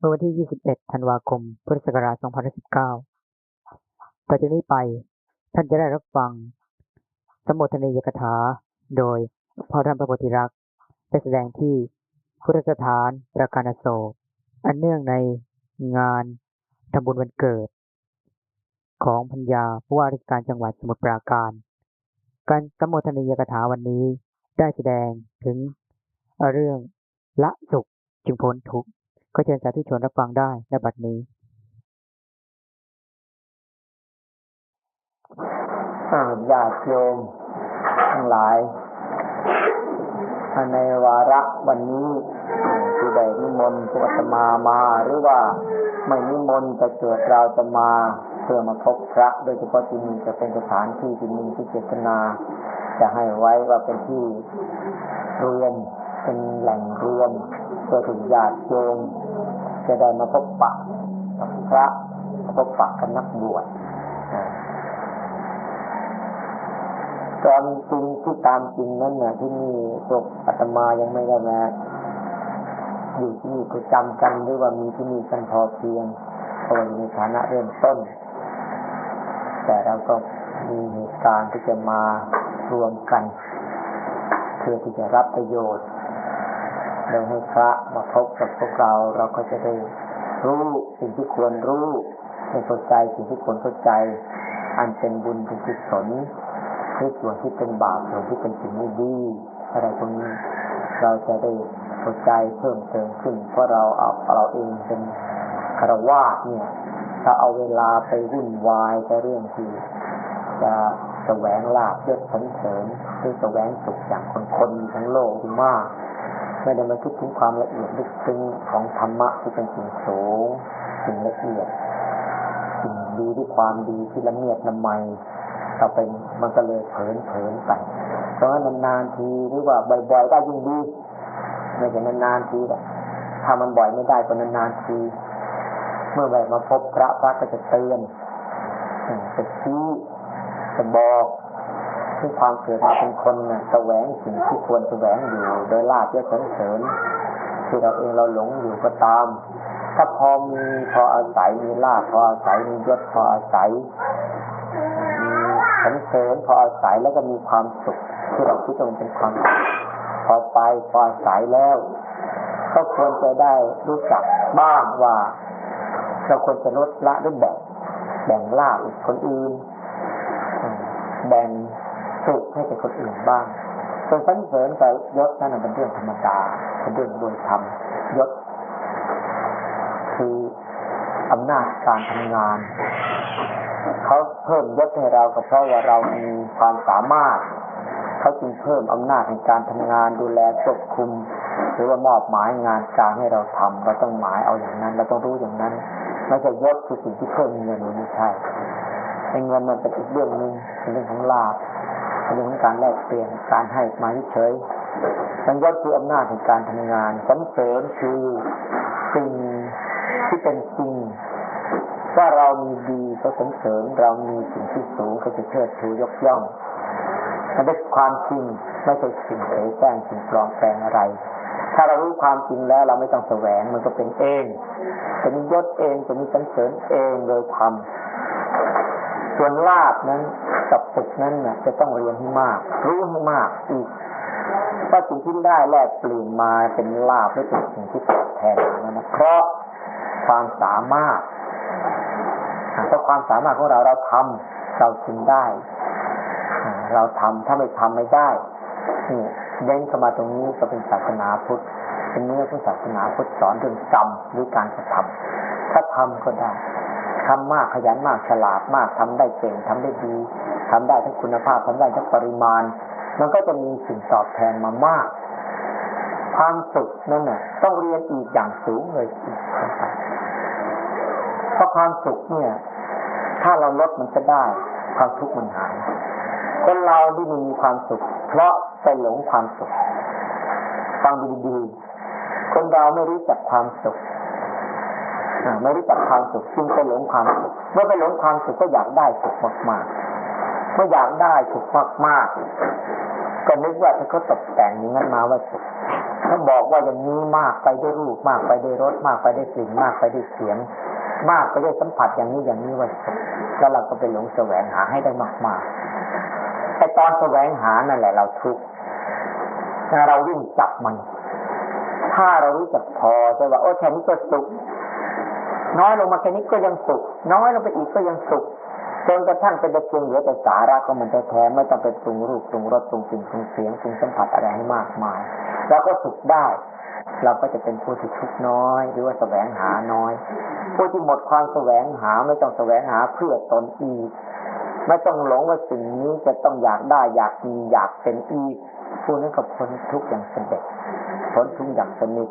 เมื่อวันที่ 21 ธันวาคม พุทธศักราช 2519 ต่อจากนี้ไป ท่านจะได้รับฟัง สมโภชนียกถา โดยพ่อท่านพระโพธิรักษ์ได้แสดงที่พุทธสถานประการโศก อันเนื่องในงานทำบุญวันเกิด ของพัญญาผู้ว่าราชการจังหวัดสมุทรปราการ การสมโภชนียกถาวันนี้ได้แสดงถึงเรื่องละสุขจึงพ้นทุกข์ ก็เชิญสาธุชนรับฟังได้ณบัดนี้อ่าญาติโยมทั้งหลาย ในวาระวันนี้ผู้ใดนิมนต์พวกอาตมามาหรือว่าไม่นิมนต์จะเกิดเราจะมาเพื่อมาพบพระโดยเฉพาะที่นี่จะเป็นสถานที่ที่มีที่เจตนา จะให้ไว้ว่าเป็นที่รวมเป็นแหล่งรวม เพื่อถึงญาติโยมจะได้มาพบปะกับพระมาพบปะกับนักบวชตอนจริงที่ตามจริงนั้นเนี่ยที่นี่พวกอาตมายังไม่ได้มาอยู่ที่นี่ประจำกันหรือว่ามีที่นี่กันพอเพียงเพราะว่าอยู่ในฐานะเริ่มต้น แต่เราก็มีเหตุการณ์ที่จะมารวมกัน เพื่อที่จะรับประโยชน์ โดยให้พระมาพบกับพวกเราเราก็จะได้รู้สิ่งที่ควรรู้ให้เข้าใจสิ่งที่ควรเข้าใจ อันเป็นบุญเป็นกุศลในส่วนที่เป็นบาปส่วนที่เป็นสิ่งไม่ดีอะไรพวกนี้เราจะได้เข้าใจเพิ่มเติมขึ้น เพราะเราเอาเราเองเป็นคารวาสเนี่ยถ้าเอาเวลาไปวุ่นวายแต่เรื่องที่จะแสวงลาบเยศสันเสริญหรือแสวงสุขอย่างคนคนทั้งโลกที่มาก ไม่ได้มาคิดถึงความละเอียดลึกซึ้งของธรรมะที่เป็นสิ่งสูงสิ่งละเอียดสิ่งดีที่ความดีที่ละเมียดละไมต่อไปมันก็เลยเผลนเผลนไปเพราะว่านานๆทีหรือว่าบ่อยๆได้ยิ่งดีไม่ใช่นานๆทีแหละถ้ามันบ่อยไม่ได้ก็นานๆที เมื่อแบบมาพบพระพระก็จะเตือนจะชี้จะบอก ถึงความเกิดมาเป็นคนน่ะแสวงสิ่งที่ควรแสวงอยู่ โดยลาบยศสรรเสริญที่เราเองเราหลงอยู่ก็ตาม ถ้าพอมีพออาศัยมีลาบพออาศัยมียศพออาศัยมีสันเสริญพออาศัยแล้วก็มีความสุขที่เราคิดว่ามันเป็นความสุขพอไปพออาศัยแล้ว ก็ควรจะได้รู้จักบ้างว่าเราควรจะลดละหรือแบ่งแบ่งลาบอีกคนอื่นแบ่ง สุขให้กับคนอื่นบ้างส่วนสันเสริญกับยศนั่นเป็นเรื่องธรรมดาเป็นเรื่องโดยธรรมยศ คืออำนาจการทำงานเขาเพิ่มยศให้เราก็เพราะว่าเรามีความสามารถเขาจึงเพิ่มอำนาจในการทำงานดูแลควบคุม หรือว่ามอบหมายงานการให้เราทำเราต้องหมายเอาอย่างนั้น เราต้องรู้อย่างนั้นไม่ใช่ยศคือสิ่งที่เพิ่มเงินมันไม่ใช่ไอ้เงินมันเป็นอีกเรื่องหนึ่งเป็นเรื่องของลาภ เรื่องของการแลกเปลี่ยนการให้มาเฉยๆมันยศคืออำนาจในการทำงานสันเสริญคือสิ่งที่เป็นจริงว่าเรามีดีก็สรรเสริญเรามีสิ่งที่สูงก็จะเชิดชูยกย่องมันเป็นความจริงไม่ใช่สิ่งเสแสร้งสิ่งปลอมแปลงอะไร ถ้าเรารู้ความจริงแล้วเราไม่ต้องแสวงมันก็เป็นเองจะมียศเองจะมีสรรเสริญเองโดยธรรม ส่วนลาบนั้นกับสุขนั้นน่ะจะต้องเรียนให้มาก รู้ให้มากอีกว่าสิ่งที่ได้แลกเปลี่ยนมาเป็นลาบหรือเป็นสิ่งที่ตอบแทนนั้นนะเพราะความสามารถถ้าความสามารถของเราเราทำเราจึงได้ เราทำถ้าไม่ทำไม่ได้นี่เน้นเข้ามาตรงนี้ก็เป็นศาสนาพุทธเป็นเนื้อของศาสนาพุทธสอนเรื่องกรรมหรือการกระทำถ้าทำก็ได้ ทำมากขยันมากฉลาดมากทำได้เก่งทำได้ดีทำได้ทั้งคุณภาพทำได้ทั้งปริมาณ มันก็จะมีสิ่งตอบแทนมามาก ความสุขนั่นน่ะต้องเรียนอีกอย่างสูงเลยอีกเพราะความสุขเนี่ย ถ้าเราลดมันจะได้ ความทุกข์มันหายคนเราที่มีความสุข เพราะไปหลงความสุขฟังดีๆคนเราไม่รู้จักความสุข ไม่รู้จักความสุขจึงไปหลงความสุขเมื่อไปหลงความสุขก็อยากได้สุขมากๆเมื่ออยากได้สุขมากๆก็นึกว่าถ้าเขาตกแต่งอย่างนั้นมาว่าสุขถ้าบอกว่าอย่างนี้มากไปด้วยรูปมากไปด้วยรสมากไปด้วยกลิ่นมากไปด้วยเสียง มากไปด้วยสัมผัสอย่างนี้อย่างนี้ว่าสุขแล้วเราก็ไปหลงแสวงหาให้ได้มากๆไอตอนแสวงหานั่นแหละเราทุกข์เราวิ่งจับมัน ถ้าเรารู้จักพอจะว่าโอ้แค่นี้ก็สุข น้อยลงมาแค่นี้ก็ยังสุข น้อยลงไปอีกก็ยังสุขจนกระทั่งเป็นแต่เพียงเหลือแต่สาระก็มันแท้ไม่ต้องไปปรุงรูปปรุงรสปรุงกลิ่นปรุงเสียงปรุงสัมผัสอะไรให้มากมายเราก็สุขได้ เราก็จะเป็นผู้ที่ทุกน้อย หรือว่าแสวงหาน้อย ผู้ที่หมดความแสวงหาไม่ต้องแสวงหาเพื่อตนอีกไม่ต้องหลงว่าสิ่งนี้จะต้องอยากได้อยากมีอยากเป็นอีกผู้นั้นก็พ้นทุกข์อย่างเสด็จพ้นทุกข์อย่างสนิท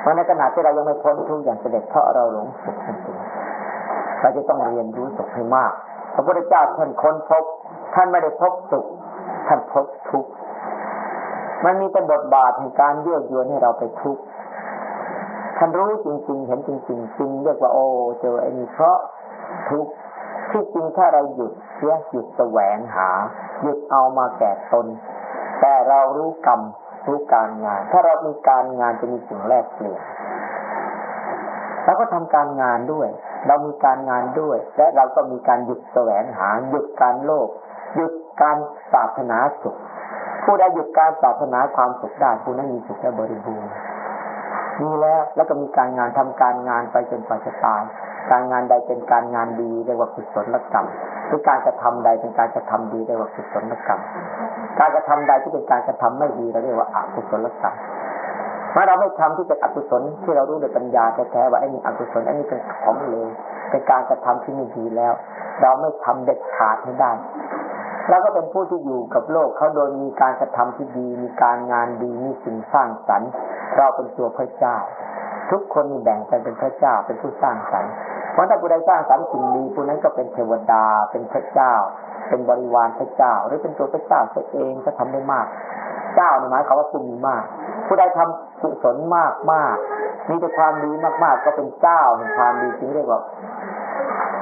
เพราะในขณะที่เรายังไม่พ้นทุกอย่างเสด็จเพราะเราหลงสุขจริงๆเราจะต้องเรียนรู้สุขให้มาก พระพุทธเจ้าท่านค้นพบ ท่านไม่ได้พบสุข ท่านพบทุกข์มันมีเป็นบทบาทในการเยั่วยวนให้เราไปทุกข์ท่านรู้จริง ๆ เห็นจริงๆจริงเรียกว่าโอ้เจอไอ้นี่เพราะทุกข์ที่จริงถ้าเราหยุดเสียหยุดแสวงหา หยุดเอามาแก่ตน แต่เรารู้กรรม รู้การงาน ถ้าเรามีการงานจะมีสิ่งแลกเปลี่ยนเราก็ทำการงานด้วย เรามีการงานด้วย และเราก็มีการหยุดแสวงหาหยุดการโลภหยุดการปรารถนาสุข ผู้ใดหยุดการปรารถนาความสุขได้ผู้นั้นมีสุขและบริบูรณ์มีแล้วแล้วก็มีการงานทำการงานไปจนกว่าจะตาย การงานใดเป็นการงานดีเรียกว่ากุศลกรรมหรือการกระทำใดเป็นการกระทำดีเรียกว่ากุศลกรรม การกระทำใดที่เป็นการกระทำไม่ดีเราเรียกว่าอกุศลกรรมเมื่อเราไม่ทำที่เป็นอกุศลที่เรารู้โดยปัญญาแท้ๆว่าไอ้นี่อกุศลไอ้นี่เป็นของเลวเป็นการกระทำที่ไม่ดีแล้ว เราไม่ทำเด็ดขาดให้ได้เราก็เป็นผู้ที่อยู่กับโลกเขาโดยมีการกระทำที่ดี มีการงานดีมีสิ่งสร้างสรรค์ เราเป็นตัวพระเจ้า ทุกคนมีแบ่งกันเป็นพระเจ้าเป็นผู้สร้างสรรค์ เพราะถ้าผู้ใดสร้างสรรค์สิ่งดีผู้นั้นก็เป็นเทวดา เป็นพระเจ้า เป็นบริวารพระเจ้า หรือเป็นตัวพระเจ้าตัวเองก็ทำได้มาก เจ้าหมายความว่าผู้มีมาก ผู้ใดทำกุศลมากมากมีแต่ความดีมากๆ ก็เป็นเจ้าแห่งความดีจึงเรียกว่า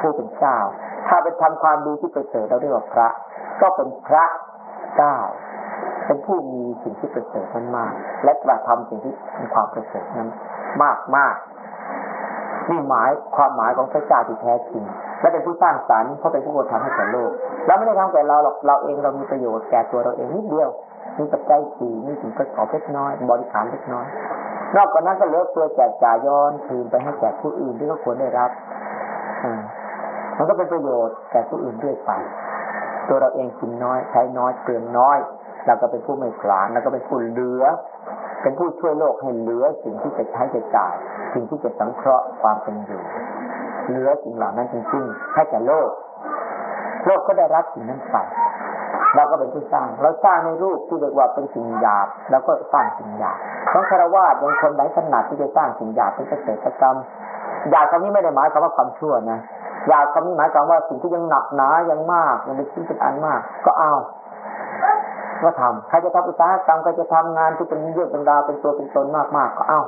ผู้เป็นเจ้า ถ้าเป็นทำความดีที่ประเสริฐเราเรียกว่าพระ ก็เป็นพระเจ้า เป็นผู้มีสิ่งที่ประเสริฐนั้นมาก และกระทำสิ่งที่เป็นความประเสริฐนั้นมากมาก นี่หมายความหมายของพระเจ้าที่แท้จริง และเป็นผู้สร้างสรรค์เพราะเป็นผู้กระทำให้แก่โลกเราไม่ได้ทำแก่เราหรอกเราเองเรามีประโยชน์แก่ตัวเราเองนิดเดียวมีปัจจัยสี่มีสิ่งประกอบเล็กน้อย บริการเล็กน้อย นอกจากนั้นก็เหลือเพื่อแจกจ่ายย้อนคืนไปให้แก่ผู้อื่นที่เขาควรได้รับอ่ามันก็เป็นประโยชน์แก่ผู้อื่นด้วยไป ตัวเราเองกินน้อย ใช้น้อยเตือนน้อยเราก็เป็นผู้ไม่ผลาญแล้วก็เป็นผู้เหลือ เป็นผู้ช่วยโลกให้เหลือสิ่งที่จะใช้จะจ่าย สิ่งที่จะสังเคราะห์ความเป็นอยู่ เหลือสิ่งเหล่านั้นจริงๆให้แก่โลก โลกก็ได้รับสิ่งนั้นไปเราก็เป็นผู้สร้าง เราสร้างในรูปที่เรียกว่าเป็นสิ่งหยาบเราก็สร้างสิ่งหยาบของคารวะยังคนไหนถนัดที่จะสร้างสิ่งหยาบเป็นเกษตรกรรมหยาบคำนี้ไม่ได้หมายความว่าความชั่วนะหยาบคำนี้หมายความว่าสิ่งที่ยังหนักหนายังมากยังเป็นชิ้นเป็นอันมาก ก็เอา ก็ทำใครจะทำอุตสาหกรรมใครจะทำงานที่เป็นเรื่องเป็นราวเป็นตัวเป็นตนมากๆกก็เอา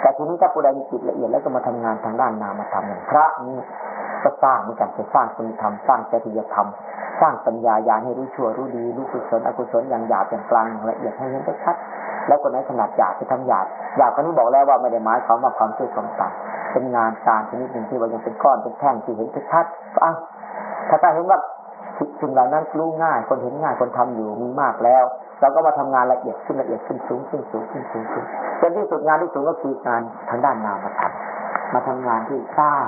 แต่ทีนี้ถ้าผู้ใดมีจิตละเอียดแล้วก็มาทำงานทางด้านนามธรรมอย่างพระนี่ก็สร้างเหมือนกันจะสร้างคุณธรรมสร้างจริยธรรม สร้างปัญญาญาให้รู้ชั่วรู้ดีรู้กุศลอกุศลอย่างหยาบอย่างกลางอย่างละเอียดให้เห็นได้ชัดแล้วคนไหนถนัดหยาบจะทำหยาบหยาบคนนี้บอกแล้วว่าไม่ได้หมายความว่าความชั่วความต่ำเป็นงานการชนิดหนึ่งที่ว่ายังเป็นก้อนเป็นแท่งที่เห็นชัดก็อาถ้าถ้าเห็นว่า สิ่งเหล่านั้นรู้ง่ายคนเห็นง่ายคนทำอยู่มีมากแล้วเราก็มาทำงานละเอียดขึ้นละเอียดขึ้นสูงขึ้นสูงขึ้นสูงขึ้นจนที่สุดงานที่สูงก็คืองานทางด้านนามธรรมมาทำงานที่สร้าง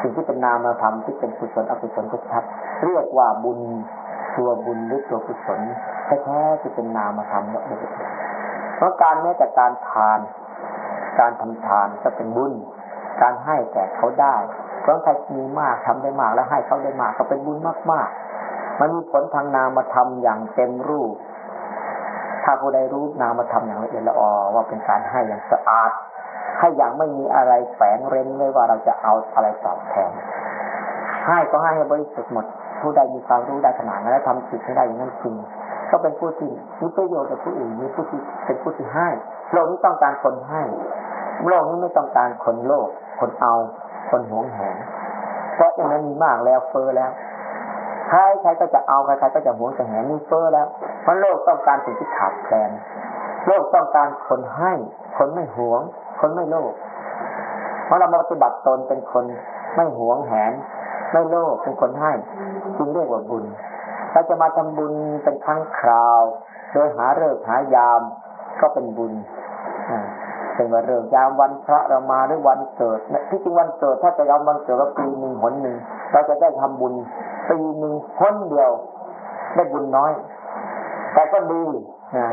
สิ่งที่เป็นนามธรรมที่เป็นกุศลอกุศลชัดเรียกว่าบุญตัวบุญหรือตัวกุศลแท้ๆที่เป็นนามธรรมละเอียดเพราะการแม้แต่การทาน การทำทานก็เป็นบุญ การให้แต่เขาได้เพราะใครมีมากทำได้มากแล้วให้เขาได้มากก็เป็นบุญมากๆ มันมีผลทางนามธรรมอย่างเต็มรูป ถ้าผู้ใดรู้นามธรรมอย่างละเอียดละออว่าเป็นการให้อย่างสะอาด ให้อย่างไม่มีอะไรแฝงเร้นไม่ว่าเราจะเอาอะไรตอบแทน ให้ก็ให้ให้บริสุทธิ์หมด ผู้ใดมีความรู้ได้ขนาดนั้นและทำจิตให้ได้อย่างนั้นจริงก็เป็นผู้ที่มีประโยชน์กับผู้อื่นมีผู้ที่เป็นผู้ที่ให้โลกนี้ต้องการคนให้โลกนี้ไม่ต้องการคนโลภคนเอา คนหวงแหนเพราะอย่างนั้นมีมากแล้วเฟอแล้ว ใครใครก็จะเอาใครใครก็จะหวงจะแหนมีเฟอแล้วเพราะโลกต้องการสิ่งที่ขาดแคลนโลกต้องการคนให้ คนไม่หวง คนไม่โลภเพราะเรามาปฏิบัติตนเป็นคนไม่หวงแหน ไม่โลภเป็นคนให้จึงเรียกว่าบุญเราจะมาทำบุญเป็นครั้งคราว โดยหาเลิกหายามก็เป็นบุญอ่าเป็นวันเริ่มยามวันพระเรามาหรือวันเกิดที่จริงวันเกิดถ้าจะเอาวันเกิดว่าปีหนึ่งหนหนึ่งเราจะได้ทำบุญ ปีหนึ่งหนเดียวได้บุญน้อย แต่ก็ดีนะ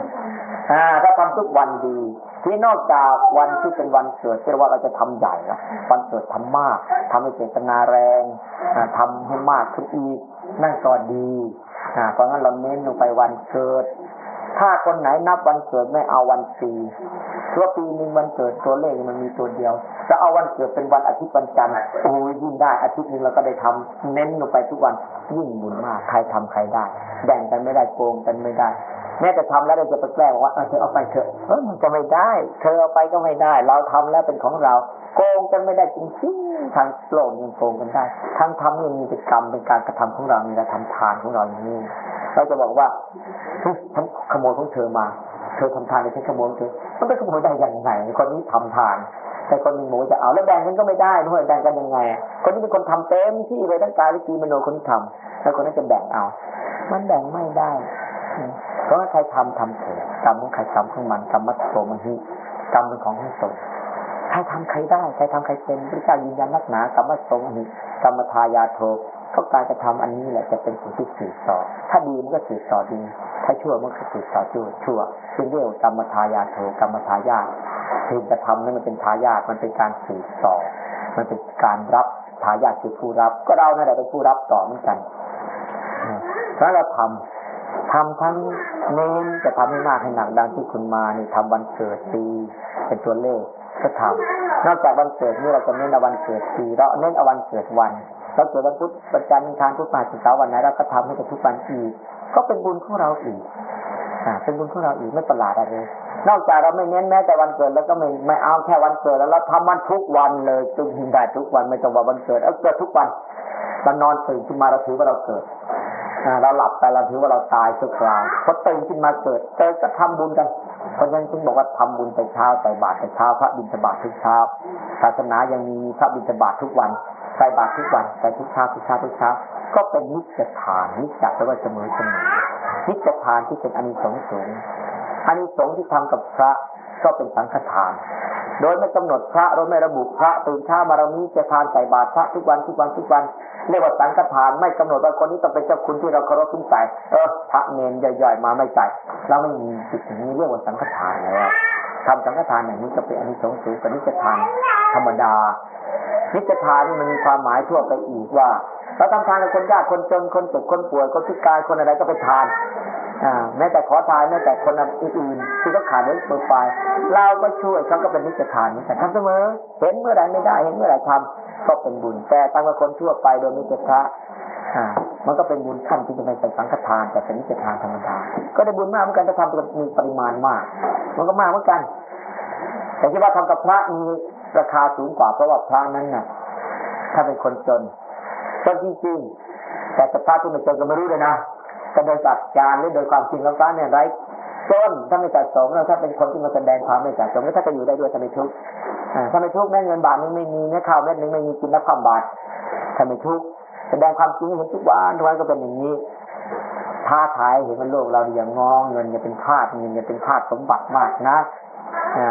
อ่าถ้าทำทุกวันดีที่นอกจากวันที่เป็นวันเกิดที่เราว่าเราจะทำใหญ่ละวันเกิดทำมากทำให้เจตนาแรงอ่าทำให้มากขึ้นอีกนั่นก็ดีเพราะงั้นเราเน้นลงไปวันเกิด ถ้าคนไหนนับวันเกิดไม่เอาวันปีเพราะปีหนึ่งวันเกิดตัวเลขมันมีตัวเดียว จะเอาวันเกิดเป็นวันอาทิตย์วันจันทร์โอ้ยยิ่งได้อาทิตย์นึงเราก็ได้ทำเน้นลงไปทุกวันยิ่งบุญมากใครทำใครได้แบ่งกันไม่ได้โกงกันไม่ได้แม้แต่ทำแล้วเราจะไปแกล้งว่าเธอเอาไปเถอะเออมันจะไม่ได้ เธอเอาไปก็ไม่ได้ เราทำแล้วเป็นของเรา โกงกันไม่ได้จริงๆทางโลกยังโกงกันได้ทางทำยังมีเป็นกรรมเป็นการกระทำของเรานี่เรทำทานของเราอย่างนี้เราจะบอกว่าฉันขโมยของเธอมา เธอทำทานในฉันขโมยของเธอมันไปขโมยได้ยังไงคนนี้ทำทาน แต่คนหนึ่งบอกว่าจะเอาแล้วแบ่งกันก็ไม่ได้ด้วยแบ่งกันยังไง คนนี้เป็นคนทำเต็มที่เลยทั้งกายและจีมโนคนที่ทำแล้วคนนั้นจะแบ่งเอา มันแบ่งไม่ได้เพราะว่าใครทำทำเถิดกรรมของใครกรรมของมันกรรมมัตโตมันหิกรรมเป็นของของตนใครทำใครได้ใครทำใครเป็นพระเจ้ายืนยันนักหนากรรมมัตโตมันหิกรรมทายาโทก็การกระทำอันนี้แหละจะเป็นสิ่งที่สืบต่อ ถ้าดีมันก็สืบต่อดี ถ้าชั่วมันก็สืบต่อชั่วชั่วจึงเรียกว่ากรรมทายาโทกรรมทายาท พียงกระทำนั้นมันเป็นทายาทมันเป็นการสืบต่อ มันเป็นการรับทายาทคือผู้รับ ก็เรานั่นแหละเป็นผู้รับต่อเหมือนกันอืมเราะเราทำทำทั้งเน้นจะทำให้มากให้หนักดังที่คุณมานี่ทำวันเกิดปีเป็นตัวเลขก็ทำนอกจากวันเกิดนี่เราจะเน้นเอาวันเกิดปีเราเน้นเอาวันเกิดวันเราเกิดวันพุธวันจันทร์อังคารพุธพฤหัสศุกร์เสาวันไหนเราก็ทำให้กับทุกวันอีก ก็เป็นบุญของเราอีกอ่าเป็นบุญของเราอีกไม่ประหลาดอะไรเลย นอกจากเราไม่เน้นแม้แต่วันเกิดแล้วก็ไม่ไม่เอาแค่วันเกิดแล้วเราทำมันทุกวันเลยจนถึงได้ทุกวันไม่ต้องว่าวันเกิดเอาเกิดทุกวันเรานอนตื่นขึ้นมาเราถือว่าเราเกิดเราหลับไปเราถือว่าเราตายชั่วคราวพอตื่นขึ้นมาเกิดเกิดก็ทำบุญกันเพราะฉะนั้นจึงบอกว่าทำบุญแต่เช้าใส่บาตรแต่เช้าพระบิณฑบาตทุกเช้าศาสนายังมีพระบิณฑบาตทุกวันใส่บาตรทุกวันใส่ทุกเช้าทุกเช้าทุกเช้าก็เป็นนิจทานนิจจะแปลว่าเสมอเสมอนิจทานที่เป็นอานิสงส์สูง อานิสงส์ที่ทำกับพระก็เป็นสังฆทาน โดยไม่กำหนดพระโดยไม่ระบุพระตื่นเช้ามาเรานี้จะทานใส่บาตรพระทุกวันทุกวันทุกวันเรียกว่าสังฆทานไม่กำหนดว่าคนนี้ต้องเป็นเจ้าคุณที่เราเคารพทุ่งใส่เออพระเนนย่อยๆมาไม่ใส่เราไม่มีจิตอย่างนี้เรียกว่าสังฆทานแล้วทำสังฆทานอย่างนี้ก็เป็นอานิสงส์สูงกว่านิจทานธรรมดา นิจทานนี่มันมีความหมายทั่วไปอีกว่าเราทำทานกับคนยากคนจนคนเจ็บคนป่วยคนพิการคนอะไรก็ไปทาน แม้แต่ขอทานแม้แต่คนอื่นๆที่เขาขาดเรื่อเปล่าไปเราก็ช่วยเขาก็เป็นนิจทานเหมือนกันทำเสมอ เห็นเมื่อไรไม่ได้ เห็นเมื่อไรทำก็เป็นบุญ แต่ตั้งแต่คนทั่วไปโดยนิจทะอ่ามันก็เป็นบุญขั้นที่จะไม่เป็นสังฆทาน แต่เป็นนิจทานธรรมดาก็ได้บุญมากเหมือนกันถ้าทำมีปริมาณมาก มันก็มากเหมือนกัน แต่ที่ว่าทำกับพระมีราคาสูงกว่าเพราะว่าพระนั้นน่ะ ถ้าเป็นคนจนจนจริงๆแต่สภาพที่ไม่จนก็ไม่รู้เลยนะ แต่โดยจัดการหรือโดยความจริงแล้วพระเนี่ยไร้จนถ้าไม่สะสมแล้วถ้าเป็นคนที่มาแสดงความไม่สะสมแล้วถ้าจะอยู่ได้ด้วยถ้าไม่ทุกข์ถ้าไม่ทุกข์แม่เงินบาทนึงไม่มีเนื้ข้าวเม็ดนึงไม่มีกินนับความบาทถ้าไม่ทุกข์แสดงความจริงเห็นทุกวันทุกวันก็เป็นอย่างนี้ท้าทายเห็นว่าโลกเราอย่างงอเงินอย่าเป็นทาสเงินอย่าเป็นทาสสมบัติมากนะอ่า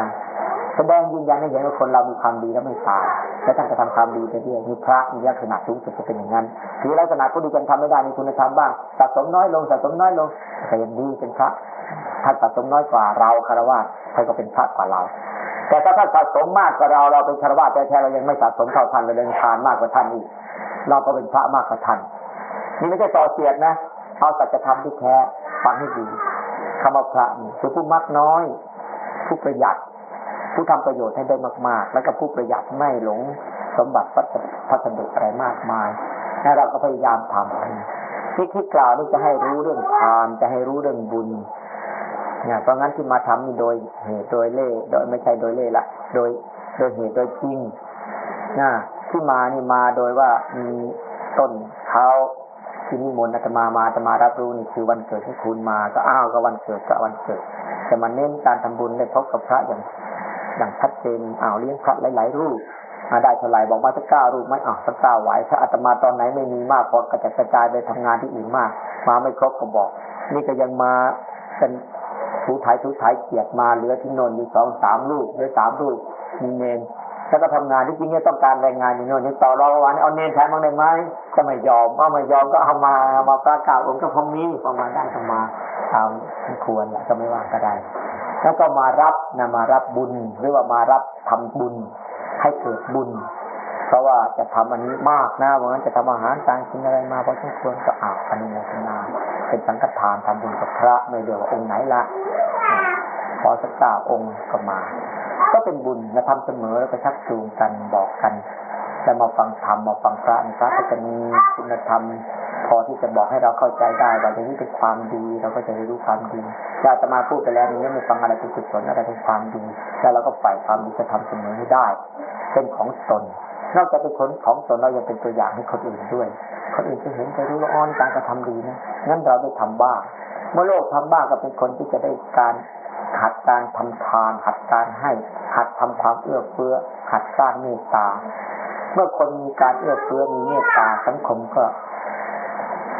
แสดงยืนยันให้เห็นว่าคนเรามีความดีแล้วไม่ตายและท่านจะทำความดีไปเรื่อยมีพระมีลักษณะสูงสุดจะเป็นอย่างนั้นถือลักษณะก็ดีกันทำไม่ได้มีคุณธรรมบ้างสะสมน้อยลงสะสมน้อยลงแต่ยังดีเป็นพระท่านสะสมน้อยกว่าเราคารวะท่านก็เป็นพระกว่าเรา แต่ถ้าท่านสะสมมากกว่าเราเราเป็นคารวะแต่แท้เรายังไม่สะสมเท่าท่านเรายังทานมากกว่าท่านอีกเราก็เป็นพระมากกว่าท่านนี่ไม่ใช่ต่อเสียดนะเอาสัจธรรมที่แท้ฟังให้ดีคำว่าพระนี่คือผู้มักน้อย ผู้ประหยัด ผู้ทำประโยชน์ให้ได้มาก ๆ แล้วก็ผู้ประหยัดไม่หลง สมบัติพัสดุอะไรมากมายและเราก็พยายามทำที่ที่กล่าวนี่จะให้รู้เรื่องทานจะให้รู้เรื่องบุญเนี่ยเพราะงั้นที่มาทำนี่โดยเหตุโดยเล่โดยไม่ใช่โดยเล่ละ โดยโดยเหตุโดยจริงนะที่มานี่มาโดยว่ามีต้นเขาที่นิมนต์อาตมามาอาตมารับรู้นี่คือวันเกิดที่คุณมาก็อ้าวก็วันเกิดก็วันเกิดจะมาเน้นการทำบุญได้พบกับพระอย่าง อย่างชัดเจนอ้าวเลี้ยงพระหลายๆรูปมาได้เท่าไหร่บอกมาสักเก้ารูปไหมอ้าวสักเก้าไหวถ้าอาตมาตอนไหนไม่มีมากพอกระจัดกระจายไปทำงานที่อื่นมาก มาไม่ครบก็บอก นี่ก็ยังมาเป็นถูถ่ายถูถ่ายเกียรติมาเหลือที่นนท์อยู่สองสามรูปเหลือสามรูปมีเนนแล้วก็ทำงานที่จริงเนี่ยต้องการแรงงานอยู่น่นนี่ต่อรองวันเอาเนนแทนบ้างได้ไหมก็ไม่ยอมเอาไม่ยอมก็เอามาเอามาประกาศองค์ก็พงนี้ประมาณได้ก็มาตามควรก็ไม่ว่าก็ได้ แล้วก็มารับนะมารับบุญ หรือว่ามารับทำบุญ ให้เกิดบุญ เพราะว่าจะทำอันนี้มากนะเพราะงั้นจะทำอาหารต่างกินอะไรมาพอสมควรก็อาบอนุโมทนาเป็นสังฆทานทำบุญกับพระไม่เดียวองค์ไหนละพอสักเก้าองค์ก็มา ก็เป็นบุญนะทำเสมอแล้วก็ชักจูงกันบอกกันจะมาฟังธรรมมาฟังพระพระก็จะมีคุณธรรม พอที่จะบอกให้เราเข้าใจได้ว่าอย่างนี้เป็นความดีเราก็จะได้รู้ความดีเราจะมาพูดไปแล้วนี้ไม่ฟังอะไรเป็นกุศลอะไรเป็นความดีแล้วเราก็ฝ่ายความดีจะทำเสมอให้ได้ เป็นของตนนอกจากเป็นคนของตนเรายังเป็นตัวอย่างให้คนอื่นด้วย คนอื่นจะเห็นจะรู้ว่าอ้อนการกระทำดีนะงั้นเราได้ทำบ้างเมื่อโลกทำบ้างก็เป็นคนที่จะได้การหัดการทำทาน หัดการให้ หัดทำความเอื้อเฟื้อ หัดสร้างเมตตา เมื่อคนมีการเอื้อเฟื้อมีเมตตาสังคมก็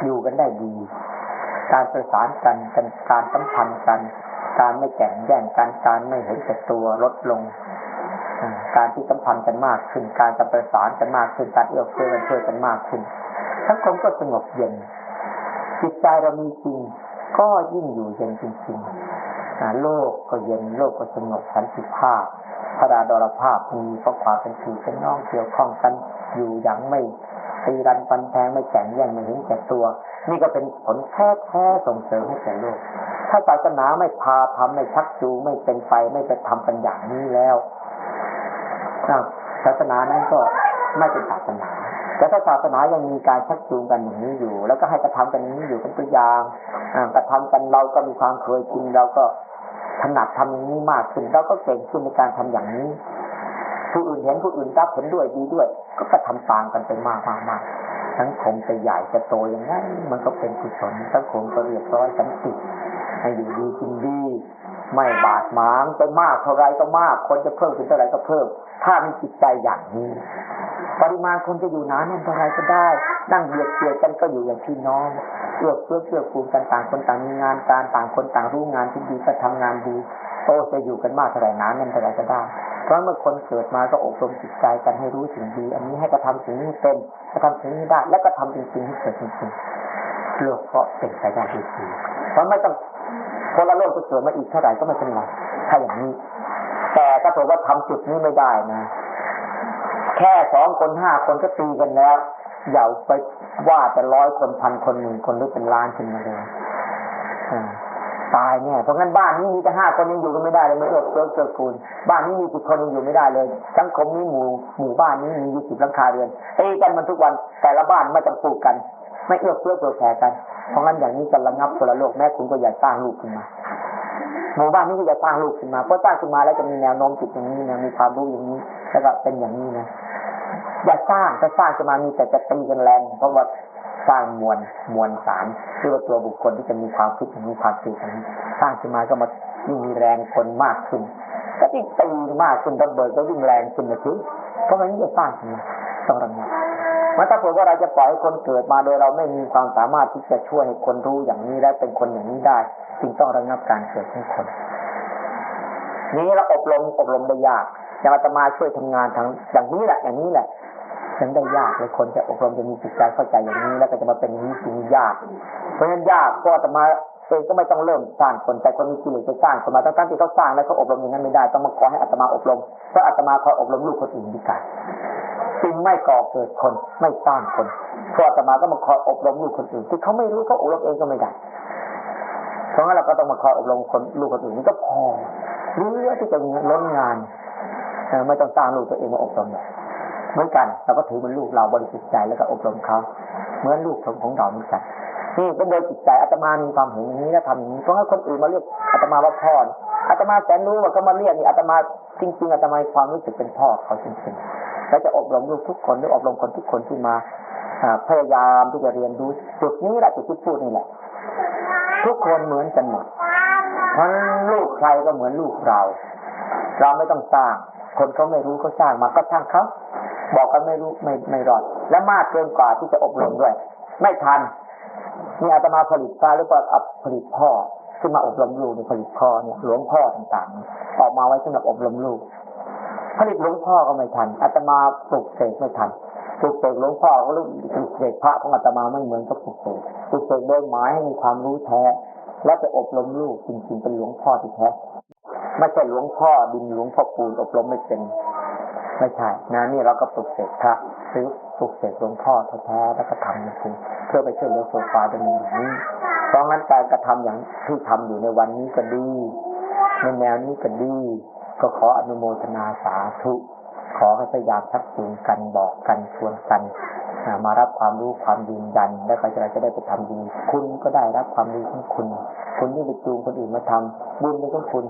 อยู่กันได้ดี การประสานกันกันการสัมพันธ์กัน การไม่แข่งแย่งกันการไม่เห็นแก่ตัวลดลง การที่สัมพันธ์กันมากขึ้น การจะประสานกันมากขึ้นการเอื้อเฟื้อกันช่วยกันมากขึ้นสังคมก็สงบเย็นจิตใจเรามีจริง ก็ยิ่งอยู่เย็นจริงๆโลกก็เย็นโลกก็สงบสันติภาพพระดาดรภาพมีเพราะความเป็นพี่เป็นน้องเกี่ยวข้องกันอยู่อย่างไม่ ตีรันฟันแทงไม่แข่งแย่งไม่เห็นแก่ตัว นี่ก็เป็นผลแท้แท้ๆส่งเสริมให้แก่โลก ถ้าศาสนาไม่พาทำไม่ชักจูงไม่เป็นไปไม่ไปทำกันอย่างนี้แล้วศาสนานั้นก็ไม่เป็นศาสนาแต่ถ้าศาสนายังมีการชักจูงกันอย่างนี้อยู่ แล้วก็ให้กระทำกันอย่างนี้อยู่เป็นตัวอย่างกระทำกันเราก็มีความเคยชินเราก็ถนัดทำอย่างนี้มากขึ้นเราก็เก่งขึ้นในการทำอย่างนี้ ผู้อื่นเห็นผู้อื่นรับเห็นด้วยดีด้วย ก็กระทำตามกันไปมากมากมากสังคมจะใหญ่จะโตอย่างนั้น มันก็เป็นกุศลสังคมก็เรียบร้อยสันติให้อยู่ดีกินดี ไม่บาดหมางไปมากเท่าไรก็มาก คนจะเพิ่มขึ้นเท่าไรก็เพิ่ม ถ้ามีจิตใจอย่างนี้ ปริมาณคนจะอยู่หนาแน่นเท่าไรก็ได้ นั่งเบียดเบียดกันก็อยู่อย่างพี่น้องเอื้อเฟื้อเพื่อกูลกันต่างคนต่างมีงานการต่างคนต่างรู้งานที่ดีก็ทำงานดีโอ้จะอยู่กันมากเท่าไรหนาแน่นเท่าไรก็ได้ เพราะเมื่อคนเกิดมาก็อบรมจิตใจกันให้รู้สิ่งดี อันนี้ให้กระทำสิ่งนี้เป็นกระทำสิ่งนี้ได้ และก็ทำจริงๆให้เกิดจริงๆโลกก็เป็นไปได้ดีๆเพราะไม่ต้องคนละโลกจะเกิดมาอีกเท่าไหร่ก็ไม่เป็นไรถ้าอย่างนี้ แต่ถ้าเกิดว่าทำจุดนี้ไม่ได้นะแค่สองคนห้าคนก็ตีกันแล้วอย่าไปว่าแต่ร้อยคนพันคนหนึ่งคนหรือเป็นล้านขึ้นมาเลยอ่า ตายเนี่ยเพราะงั้นบ้านนี้มีแต่ห้าคนยังอยู่กันไม่ได้เลยไม่เอื้อเฟื้อเกื้อกูลบ้านนี้มีสิบคนยังอยู่ไม่ได้เลย สังคมนี้หมู่หมู่บ้านนี้มีอยู่สิบหลังคาเรือนตีกันมันทุกวันแต่ละบ้านไม่ต้องปลูกกัน ไม่เอื้อเฟื้อเผื่อแผ่กันเพราะงั้นอย่างนี้จะระงับคนละโลกแม้คุณก็อย่าสร้างลูกขึ้นมาหมู่บ้านนี้ก็จะสร้างลูกขึ้นมาเพราะสร้างขึ้นมาแล้วจะมีแนวโน้มจิตอย่างนี้นะมีความรู้อย่างนี้แล้วก็เป็นอย่างนี้นะอย่าสร้างถ้าสร้างขึ้นมามีแต่จะตีกันแรงเพราะว่า สร้างมวลมวลสารที่ว่าตัวบุคคลที่จะมีความคิดอย่างนี้ความคิดอย่างนี้สร้างขึ้นมาก็มายิ่งมีแรงคนมากขึ้นก็ยิ่งตีมากขึ้นระเบิดก็ยิ่งแรงขึ้นนะคือเพราะงั้นจะสร้างขึ้นมาต้องระงับมันถ้าเผื่อว่าเราจะปล่อยให้คนเกิดมาโดยเราไม่มีความสามารถที่จะช่วยให้คนรู้อย่างนี้และเป็นคนอย่างนี้ได้จึงต้องระงับการเกิดของคน นี้เราอบรมอบรมได้ยากอย่างอาตมาช่วยทำงานทางอย่างนี้แหละอย่างนี้แหละ ยังได้ยากเลยคนจะอบรมจะมีจิตใจเข้าใจอย่างนี้ แล้วก็จะมาเป็นอย่างนี้จริงยาก เพราะฉะนั้นยากเพราะมาเองก็ไม่ต้องเริ่มสร้างคนแต่คนมีกิเลสจะสร้างคนมาตั้งที่เขาสร้างแล้วเขาอบรมอย่างนั้นไม่ได้ต้องมาขอให้อาตมาอบรมเพราะอาตมาคอยอบรมลูกคนอื่นดีกว่าจึงไม่ก่อเกิดคนไม่สร้างคนเพราะอาตมาก็มาคอยอบรมลูกคนอื่นที่เขาไม่รู้เขาอบรมเองก็ไม่ได้เพราะงั้นเราก็ต้องมาคอยอบรมคนลูกคนอื่นนี่ก็พอเรือที่จะล้นงานไม่ต้องสร้างลูกตัวเองมาอบรมเลย เหมือนกันเราก็ถือเป็นลูกเราบริสุทธิ์ใจแล้วก็อบรมเขาเหมือนลูกของของเราเหมือนกันนี่เป็นโดยจิตใจอาตมามีความเห็นอย่างนี้แล้วทำอย่างนี้เพราะให้คนอื่นมาเรียกอาตมาว่าพ่ออาตมาแสนรู้ว่าเขามาเรียกนี่อาตมาจริง ๆอาตมาความรู้สึกเป็นพ่อเขาจริงๆและจะอบรมลูกทุกคนหรืออบรมคนทุกคนที่มาพยายามที่จะเรียนรู้จุดนี้แหละจุดที่พูดนี่แหละ ทุกคนเหมือนกันหมดเพราะฉะนั้นลูกใครก็เหมือนลูกเรา เราไม่ต้องสร้าง คนเขาไม่รู้เขาสร้างมาก็ช่างเขา บอกกันไม่รู้ไม่ไม่รอด และมากเกินกว่าที่จะอบรมด้วย ไม่ทันนี่อาตมาผลิตฟ้าหรือว่าเอาผลิตพ่อขึ้นมาอบรมลูกในผลิตพ่อเนี่ยหลวงพ่อต่างๆ ออกมาไว้สำหรับอบรมลูก ผลิตหลวงพ่อก็ไม่ทันอาตมาปลุกเสกไม่ทันปลุกเสกหลวงพ่อก็ลูกปลุกเสกพระของอาตมาไม่เหมือนกับปลุกเสกปลุกเสกโดยหมายให้มีความรู้แท้ และไปอบรมลูกจริงๆเป็นหลวงพ่อที่แท้ไม่ใช่หลวงพ่อดินหลวงพ่อปูนอบรมไม่เป็น ไม่ใช่นะนี่เราก็ปลุกเสกพระหรือปลุกเสกหลวงพ่อแท้ๆแล้วก็ทำจริงเพื่อไปช่วยเหลือโซฟาดำเนินอย่างนี้ เพราะงั้นการกระทำอย่างที่ทำอยู่ในวันนี้ก็ดีในแนวนี้ก็ดี ก็ขออนุโมทนาสาธุขอให้พยายามชักจูงกันบอกกันชวนกันมารับความรู้ความยืนยัน แล้วก็จะเรจะได้ไปทำดี คุณก็ได้รับความดีของคุณ คุณที่ไปจูงคนอื่นมาทำบุญเป็นของคุณ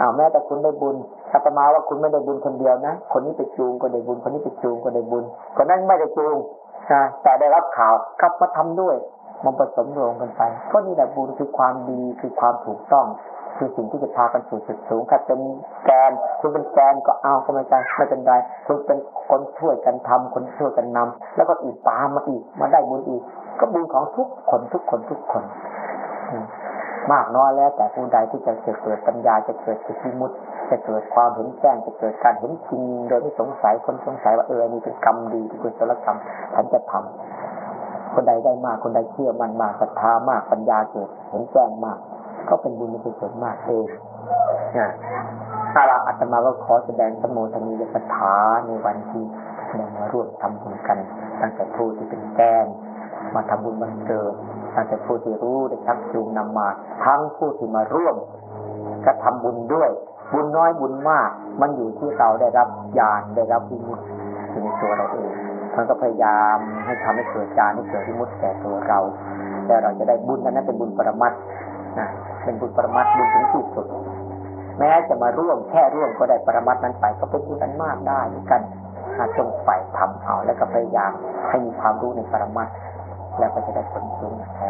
อาแม้แต่คุณได้บุญอาตมาว่าคุณไม่ได้บุญคนเดียวนะ คนนี้ไปจูงก็ได้บุญ คนนี้ไปจูงก็ได้บุญ คนนั้นไม่ได้จูงนะแต่ได้รับข่าวกลับมาทำด้วย มันผสมรวมกันไป ก็นี่แหละบุญคือความดีคือความถูกต้อง คือสิ่งที่จะพากันสู่จุดสูงถ้าเป็นแกนคุณเป็นแกนก็เอาก็ไม่เป็นไม่เป็นไรคุณเป็นคนช่วยกันทำคนช่วยกันนำแล้วก็อีกตามมาอีกมาได้บุญอีก ก็บุญของทุกคนทุกคนทุกคนอื มากน้อยแล้ว แต่ผู้ใดที่จะเกิดเกิดปัญญาจะเกิดสิทธิมุตจะเกิดความเห็นแจ้งจะเกิดการเห็นจริงโดยไม่สงสัยคนสงสัยว่าเอออันนี่เป็นกรรมดีที่คุณสรกรรมฉันจะทำคนใดได้มากคนใดเชื่อมันมากศรัทธามากปัญญาเกิดเห็นแจ้งมาก ก็เป็นบุญเป็นกุศลมากเองนะถ้าเราอาตมาก็ขอแสดงสมโภชนียกถาในวันที่ได้มาร่วมทำบุญกัน ตั้งแต่ผู้ที่เป็นแกนมาทำบุญวันเกิด ตั้งแต่ผู้ที่รู้ได้ชักจูงนำมา ทั้งผู้ที่มาร่วมก็ทำบุญด้วย บุญน้อยบุญมาก มันอยู่ที่เราได้รับญาณได้รับวิมุตติในตัวเราเองมันก็พยายามให้ทำให้เกิดญาณให้เกิดวิมุตติแก่ตัวเราแต่เราจะได้บุญนั้นเป็นบุญปรมัตนะเป็นบุญปรมัตบุญถึงที่สุด แม้จะมาร่วมแค่ร่วมก็ได้ปรมัตนั้นไปก็เป็นบุญนั้นมากได้เหมือนกันจงไปทำเอาแล้วก็พยายามให้มีความรู้ในปรมัตถ์ เราก็จะได้ผลสูงแท้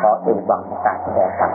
ขอเอ่ยบังในการแสดงต่าง